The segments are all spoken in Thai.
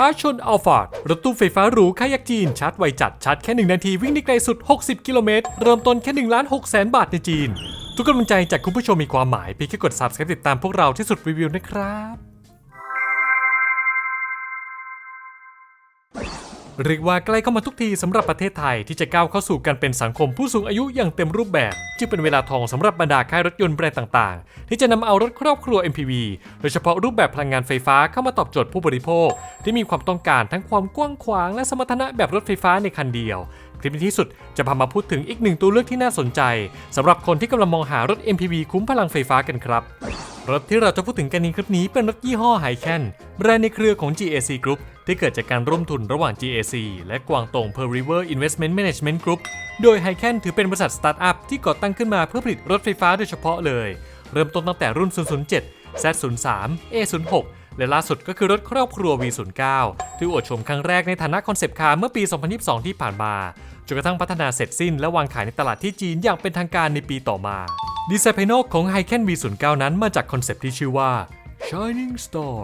ท้าชนอัลฟาร์ดรถตู้ไฟฟ้าหรูค่ายักจีนชาร์จไวจัดชาร์จแค่ 1 นาทีวิ่งได้ไกลสุด 60 กิโลเมตร เริ่มต้นแค่1ล้าน6แสนบาทในจีน ทุกกำลังใจจากคุณผู้ชมมีความหมายเพียงแค่กด subscribe ติดตามพวกเราที่สุดรีวิวนะครับ เรียกว่าใกล้เข้ามาทุกทีสำหรับประเทศไทยที่จะก้าวเข้าสู่การเป็นสังคมผู้สูงอายุอย่างเต็มรูปแบบจึงเป็นเวลาทองสำหรับบรรดาค่ายรถยนต์แบรนด์ต่างๆ ที่จะนำเอารถครอบครัว MPV โดยเฉพาะรูปแบบพลังงานไฟฟ้าเข้ามาตอบโจทย์ผู้บริโภค ที่มีความต้องการทั้งความกว้างขวางและสมรรถนะแบบรถไฟฟ้าในคันเดียวคลิปนี้ที่สุดจะพามาพูดถึงอีกหนึ่งตัวเลือกที่น่าสนใจสำหรับคนที่กำลังมองหารถ MPV คุ้มพลังไฟฟ้ากันครับ รถที่เราจะพูดถึงกันในคลิปนี้เป็นรถยี่ห้อไฮแคนแบรนด์ในเครือของ GAC Group ที่เกิดจากการร่วมทุนระหว่าง GAC และกวางตง Pearl River Investment Management Group โดยไฮแคนถือเป็นบริษัทสตาร์ทอัพที่ก่อตั้งขึ้นมาเพื่อผลิตรถไฟฟ้าโดยเฉพาะเลย เริ่มต้นตั้งแต่รุ่น 007 Z03 A06 และล่าสุดก็คือรถครอบครัว V09 ที่อวดชมครั้งแรกในฐานะคอนเซปต์คาร์เมื่อปี 2022 ที่ผ่านมาจนกระทั่งพัฒนาเสร็จสิ้นและวางขายในตลาดที่จีนอย่างเป็นทางการในปีต่อมา ดีไซน์ภายนอกของ h i เคน V09 นั้นมาจากคอนเซปต์ที่ชื่อว่า Shining Star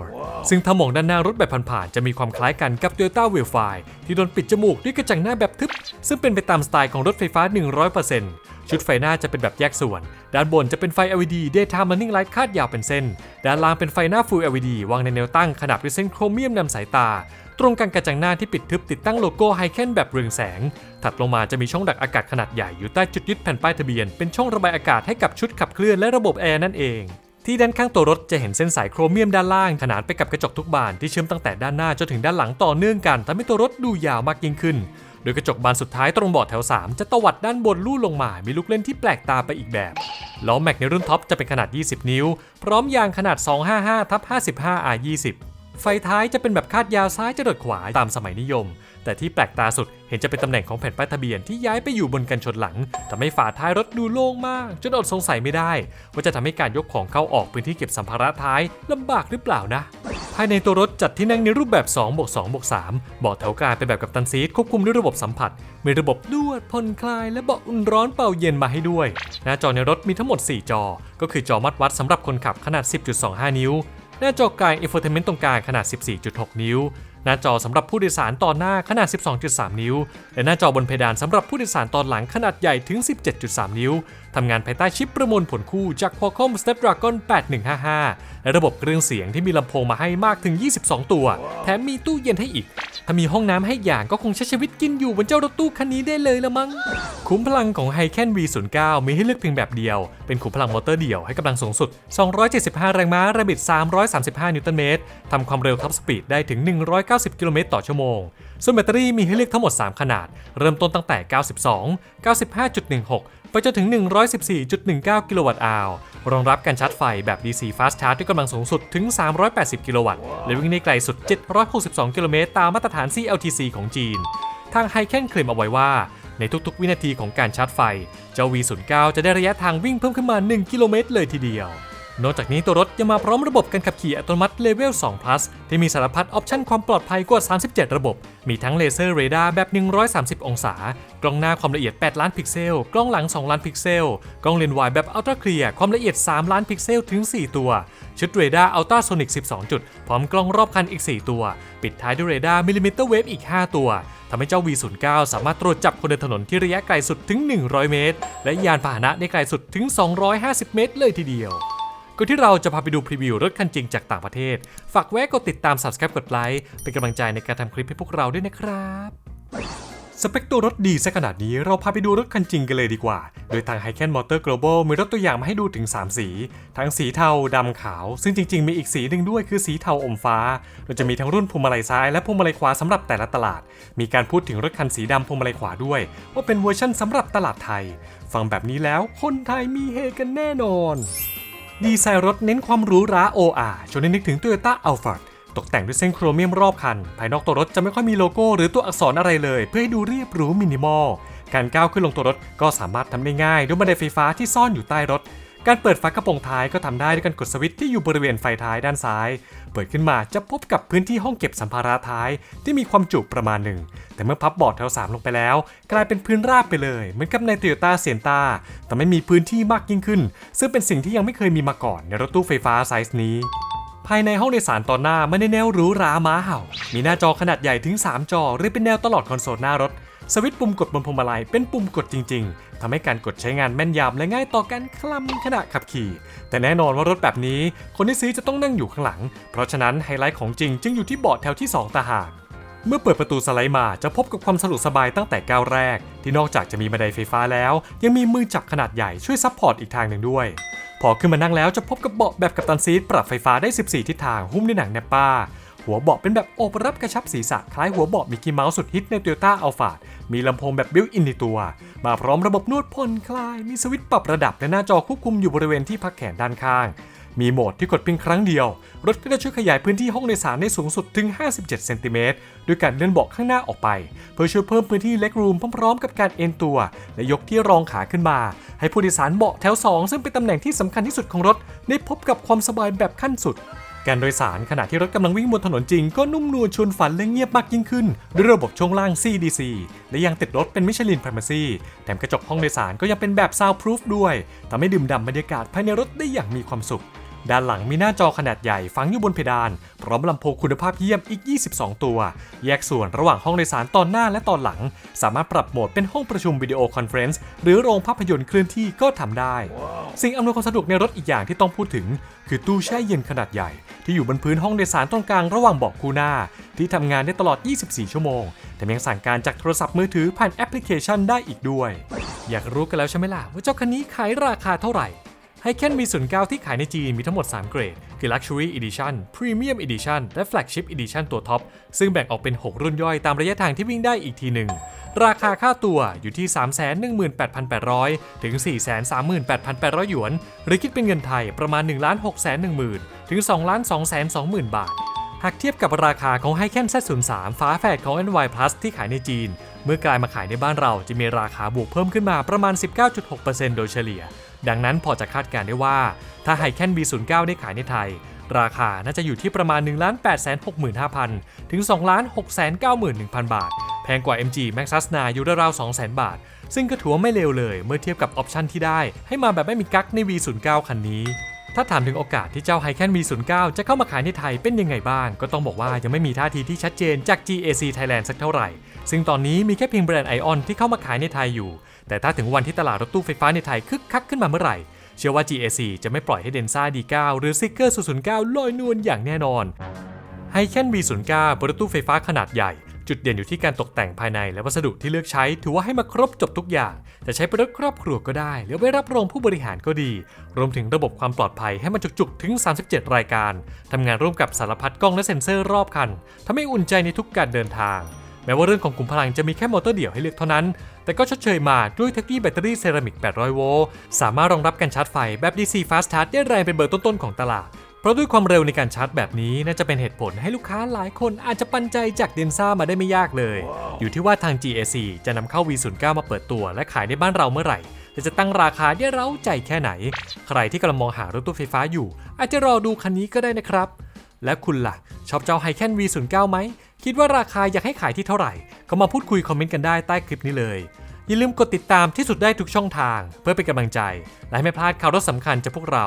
ซึ่งถ้ามองด้านหน้ารถแบบผ่านๆ จะมีความคล้ายกันกับ Toyota w e l f i ที่โดนปิดจมูกด้วยกระจังหน้าแบบทึบ ซึ่งเป็นไปตามสไตล์ของรถไฟฟ้า 100%ชุดไฟหน้าจะเป็นแบบแยกส่วน ด้านบนจะเป็นไฟ LED Daytime Running Light คาดยาวเป็นเส้น ด้านล่างเป็นไฟหน้า Full LED วางในแนวตั้งขนาดด้วยเส้นโครเมียมนำสายตา ตรงกลางกระจังหน้าที่ปิดทึบติดตั้งโลโก้ไฮเคนแบบเรืองแสง ถัดลงมาจะมีช่องดักอากาศขนาดใหญ่อยู่ใต้จุดยึดแผ่นป้ายทะเบียน เป็นช่องระบายอากาศให้กับชุดขับเคลื่อนและระบบแอร์นั่นเอง ที่ด้านข้างตัวรถจะเห็นเส้นสายโครเมียมด้านล่างขนานไปกับกระจกทุกบานที่เชื่อมตั้งแต่ด้านหน้าจนถึงด้านหลังต่อเนื่องกันทำให้ตัวรถดูยาวมากยิ่งขึ้น โดยกระจกบานสุดท้ายตรงเบาะแถว 3 จะตวัดด้านบนลู่ลงมา มีลูกเล่นที่แปลกตาไปอีกแบบล้อแม็กในรุ่นท็อปจะเป็นขนาด 20 นิ้ว พร้อมยางขนาด 255ทับ55 R20 ไฟท้ายจะเป็นแบบคาดยาวซ้ายจรดขวาตามสมัยนิยม แต่ที่แปลกตาสุดเห็นจะเป็นตำแหน่งของแผ่นป้ายทะเบียนที่ย้ายไปอยู่บนกันชนหลังทำให้ฝาท้ายรถดูโล่งมาก จนอดสงสัยไม่ได้ ว่าจะทำให้การยกของเข้าออกพื้นที่เก็บสัมภาระท้ายลำบากหรือเปล่านะ ภายในตัวรถจัดที่นั่งในรูปแบบ2บวก2บวก3เบาะแถวกลางเป็นแบบกับตันซีทควบคุมด้วยระบบสัมผัส มีระบบนวดผ่อนคลาย และเบาะอุ่นร้อนเป่าเย็นมาให้ด้วย หน้าจอในรถมีทั้งหมด 4 จอ ก็คือจอมัดวัดสำหรับคนขับขนาด 10.25 นิ้ว หน้าจอกลาง Infotainment ตรงกลางขนาด 14.6 นิ้ว หน้าจอสำหรับผู้โดยสารตอนหน้าขนาด 12.3 นิ้ว และหน้าจอบนเพดานสำหรับผู้โดยสารตอนหลังขนาดใหญ่ถึง 17.3 นิ้ว ทำงานภายใต้ชิปประมวลผลคู่จาก Qualcomm Snapdragon 8155 และระบบเครื่องเสียงที่มีลำโพงมาให้มากถึง 22 ตัว แถมมีตู้เย็นให้อีก ถ้ามีห้องน้ำให้อย่างก็คงใช้ชีวิตกินอยู่บนเจ้ารถตู้คันนี้ได้เลยละมั้งขุมพลังของ h i เ e n V09 มีให้เลือกเพียงแบบเดียว เป็นขุมพลังมอเตอร์เดี่ยวให้กำลังสูงสุด 275 แรงม้าแรงบิด335 นิวตันเมตรทำความเร็วท็อปสปีดได้ถึง 190 กิโลเมตรต่อชั่วโมงส่วนแบตเตอรี่มีให้เลือกทั้งหมด 3 ขนาด เริ่มต้นตั้งแต่ 92 95.16 ไปจนถึง 114.19 กิโลวัตต์อาวรองรับการชาร์จไฟแบบ DC Fast Charge ด้วยกำลังสูงสุดถึง 380 กิโลวัตต์ และวิ่งได้ไกลสุด 762 กิโลเมตรตามมาตรฐาน CLTC ของจีน ทางไฮเคนเคลมเอาไว้ว่า ในทุกๆ วินาทีของการชาร์จไฟ เจ้า V09 จะได้ระยะทางวิ่งเพิ่มขึ้นมา 1 กิโลเมตรเลยทีเดียว นอกจากนี้ตัวรถยังมาพร้อมระบบการขับขี่อัตโนมัติเลเวล 2 plus ที่มีสารพัดออปชันความปลอดภัยกว่า 37 ระบบ มีทั้งเลเซอร์เรดาร์แบบ 130 องศา กล้องหน้าความละเอียด 8 ล้านพิกเซล กล้องหลัง 2 ล้านพิกเซล กล้องเลนส์วายแบบอัลตร้าเคลียร์ความละเอียด 3 ล้านพิกเซลถึง 4 ตัว ชุดเรดาร์อัลตราโซนิก 12 จุด พร้อมกล้องรอบคันอีก 4 ตัว ปิดท้ายด้วยเรดาร์มิลลิเมตรเวฟอีก 5 ตัวทำให้เจ้า V09 สามารถตรวจจับคนเดินถนนที่ระยะไกลสุดถึง 100 เมตร และยานพาหนะได้ไกลสุดถึง 250 เมตร เลยทีเดียว ก่อนที่เราจะพาไปดูพรีวิวรถคันจริงจากต่างประเทศ ฝากแวะกดติดตาม subscribe กดไลค์เป็นกำลังใจในการทำคลิปให้พวกเราด้วยนะครับสเปคตัวรถดีซะขนาดนี้เราพาไปดูรถคันจริงกันเลยดีกว่า โดยทาง h i เ e n Motor Global มีรถตัวอย่างมาให้ดูถึง 3 สี ทั้งสีเทาดำขาว ซึ่งจริงๆ มีอีกสีหนึ่งด้วยคือสีเทาอมฟ้าเราจะมีทั้งรุ่นพวงมาลัยซ้ายและพวงมาลัยขวาสำหรับแต่ละตลาด มีการพูดถึงรถคันสีดำพวงมาลัยขวาด้วย ว่าเป็นเวอร์ชั่นสำหรับตลาดไทย ฟังแบบนี้แล้วคนไทยมีเฮกันแน่นอน ดีไซน์รถเน้นความหรูหรา OR ชวนให้นึกถึง Toyota Alphard ตกแต่งด้วยเส้นโครเมียมรอบคัน ภายนอกตัวรถจะไม่ค่อยมีโลโก้หรือตัวอักษรอะไรเลย เพื่อให้ดูเรียบหรูมินิมอล การก้าวขึ้นลงตัวรถก็สามารถทำได้ง่ายด้วยบันไดไฟฟ้าที่ซ่อนอยู่ใต้รถ การเปิดฝากระโปรงท้ายก็ทำได้ด้วยการกดสวิตช์ที่อยู่บริเวณไฟท้ายด้านซ้าย เปิดขึ้นมาจะพบกับพื้นที่ห้องเก็บสัมภาระท้ายที่มีความจุประมาณหนึ่ง แต่เมื่อพับเบาะแถว 3 ลงไปแล้ว กลายเป็นพื้นราบไปเลย เหมือนกับใน Toyota s i e n t a แต่ไม่มีพื้นที่มากยิ่งขึ้น ซึ่งเป็นสิ่งที่ยังไม่เคยมีมาก่อนในรถตู้ไฟฟ้าไซส์นี้ภายในห้องโดยสารตอนหน้าไม่ได้แนวหรูหราม้าเห่า มีหน้าจอขนาดใหญ่ถึง 3 จอเรียงเป็นแนวตลอดคอนโซลหน้ารถ สวิตช์ปุ่มกดบนพวงมาลัยเป็นปุ่มกดจริง ๆทำให้การกดใช้งานแม่นยำและง่ายต่อการคลำขณะขับขี่ แต่แน่นอนว่ารถแบบนี้ คนที่ซื้อจะต้องนั่งอยู่ข้างหลัง เพราะฉะนั้นไฮไลท์ของจริงจึงอยู่ที่เบาะแถวที่ 2ตาหากเมื่อเปิดประตูสไลด์มาจะพบกับความสะดวกสบายตั้งแต่ก้าวแรก ที่นอกจากจะมีบันไดไฟฟ้าแล้ว ยังมีมือจับขนาดใหญ่ช่วยซัพพอร์ตอีกทางหนึ่งด้วย พอขึ้นมานั่งแล้วจะพบกับเบาะแบบกัปตันซีทปรับไฟฟ้าได้ 14 ทิศทางหุ้มด้วยหนังแนปป้า หัวเบาะเป็นแบบโอบรับกระชับศีรษะคล้ายหัวเบาะมิกกี้เมาส์สุดฮิตใน Toyota a l p h a มีลำโพงแบบบิวอินในตัว มาพร้อมระบบนวดผ่อนคลาย มีสวิตช์ปรับระดับและหน้าจอควบคุมอยู่บริเวณที่พักแขนด้านข้าง มีโหมดที่กดเพียงครั้งเดียว รถก็จะช่วยขยายพื้นที่ห้องโดยสารได้สูงสุดถึง 57 เซนติเมตรด้วยการเลื่อนเบาะข้างหน้าออกไป เพื่อช่วยเพิ่มพื้นที่เล็กรูมพร้อมๆ กับการเอนตัว และยกที่รองขาขึ้นมา ให้ผู้โดยสารเบาะแถว 2 ซึ่งเป็นตำแหน่งที่สำคัญที่สุดของรถ ได้พบกับความสบายแบบขั้นสุด การโดยสารขณะที่รถกำลังวิ่งบนถนนจริงก็นุ่มนวลชวนฝันและเงียบมากยิ่งขึ้น ด้วยระบบช่วงล่าง CDC และยังติดรถเป็นมิชลิน p r i m a c y แถมกระจกห้องโดยสารก็ยังเป็นแบบซาวพรูฟด้วยทำให้ดื่มด่ำบรรยากาศภายในรถได้อย่างมีความสุข ด้านหลังมีหน้าจอขนาดใหญ่ฝังอยู่บนเพดาน พร้อมลำโพงคุณภาพเยี่ยมอีก 22 ตัว แยกส่วนระหว่างห้องโดยสารตอนหน้าและตอนหลัง สามารถปรับโหมดเป็นห้องประชุมวิดีโอคอนเฟรนซ์หรือโรงภาพยนตร์เคลื่อนที่ก็ทำได้ สิ่งอำนวยความสะดวกในรถอีกอย่างที่ต้องพูดถึง คือตู้แช่เย็นขนาดใหญ่ ที่อยู่บนพื้นห้องโดยสารตรงกลางระหว่างเบาะคู่หน้า ที่ทำงานได้ตลอด 24 ชั่วโมงแต่ยังสั่งการจากโทรศัพท์มือถือผ่านแอปพลิเคชันได้อีกด้วย อยากรู้กันแล้วใช่ไหมล่ะว่าเจ้าคันนี้ขายราคาเท่าไหร่ ไฮแคน V09 ที่ขายในจีนมีทั้งหมด 3 เกรด คือ Luxury Edition Premium Edition และ Flagship Edition ตัวท็อป ซึ่งแบ่งออกเป็น 6 รุ่นย่อยตามระยะทางที่วิ่งได้อีกทีหนึ่ง ราคาค่าตัวอยู่ที่ 318,800 ถึง 438,800 หยวน หรือคิดเป็นเงินไทยประมาณ 1 6 1 0 0 0 0 ถึง 2 2 2 0 0 0 บาท หากเทียบกับราคาของ h i แคน Z03 ฟ้าแฝดของ NY Plus ที่ขายในจีน เมื่อกลายมาขายในบ้านเราจะมีราคาบวกเพิ่มขึ้นมาประมาณ 19.6%โดยเฉลี่ย ดังนั้นพอจะคาดการได้ว่า ถ้าไฮแคน B09 ได้ขายในไทย ราคาน่าจะอยู่ที่ประมาณ 1 8 6 5 0 0 0 ถึง 2 6 9 1 0 0 0 บาท แพงกว่า MG Maxus นาอยู่ราวๆ200,000 บาท ซึ่งก็ถือว่าไม่เลวเลยเมื่อเทียบกับออปชันที่ได้ ให้มาแบบไม่มีกั๊กใน V09 คันนี้ ถ้าถามถึงโอกาสที่เจ้า h i แคน V09 จะเข้ามาขายในไทยเป็นยังไงบ้าง ก็ต้องบอกว่ายังไม่มีท่าทีที่ชัดเจนจาก GAC Thailand สักเท่าไหร่ ซึ่งตอนนี้มีแค่เพียงแบรนด์ไอออนที่เข้ามาขายในไทยอยู่ แต่ถ้าถึงวันที่ตลาดรถตู้ไฟฟ้าในไทยคึกคักขึ้นมาเมื่อไหร่ เชื่อว่า GAC จะไม่ปล่อยให้เดนซ่า D9 หรือ s i g g e r 009ลอยนวลอย่างแน่นอนไฮแคน V09 บนรถตู้ไฟฟ้าขนาดใหญ่ จุดเด่นอยู่ที่การตกแต่งภายในและวัสดุที่เลือกใช้ถือว่าให้มาครบจบทุกอย่าง จะใช้เป็นรถครอบครัวก็ได้ หรือไว้รับรองผู้บริหารก็ดี รวมถึงระบบความปลอดภัยให้มันจุกๆ ถึง 37 รายการทำงานร่วมกับสารพัดกล้องและเซ็นเซอร์รอบคันทำให้อุ่นใจในทุกการเดินทางแม้ว่าเรื่องของขุมพลังจะมีแค่มอเตอร์เดี่ยวให้เลือกเท่านั้น แต่ก็ชดเชยมาด้วยเทคโนโลยีแบตเตอรี่เซรามิก 800 โวลต์ สามารถรองรับการชาร์จไฟแบบ DC Fast Charge ได้แรงเป็นเบอร์ต้นๆของตลาด เพราะด้วยความเร็วในการชาร์จแบบนี้น่าจะเป็นเหตุผลให้ลูกค้าหลายคนอาจจะปันใจจากเดนซ่ามาได้ไม่ยากเลย อยู่ที่ว่าทาง GAC จะนำเข้า V09 มาเปิดตัว และขายในบ้านเราเมื่อไหร่และจะตั้งราคาได้เร้าใจแค่ไหน ใครที่กำลังมองหารถตู้ไฟฟ้าอยู่ อาจจะรอดูคันนี้ก็ได้นะครับ และคุณล่ะ ชอบเจ้าไฮแคน V09 ไหม คิดว่าราคาอยากให้ขายที่เท่าไหร่ ก็มาพูดคุยคอมเมนต์กันได้ใต้คลิปนี้เลย อย่าลืมกดติดตามที่สุดได้ทุกช่องทาง เพื่อเป็นกำลังใจ และไม่พลาดข่าวรถสำคัญจากพวกเรา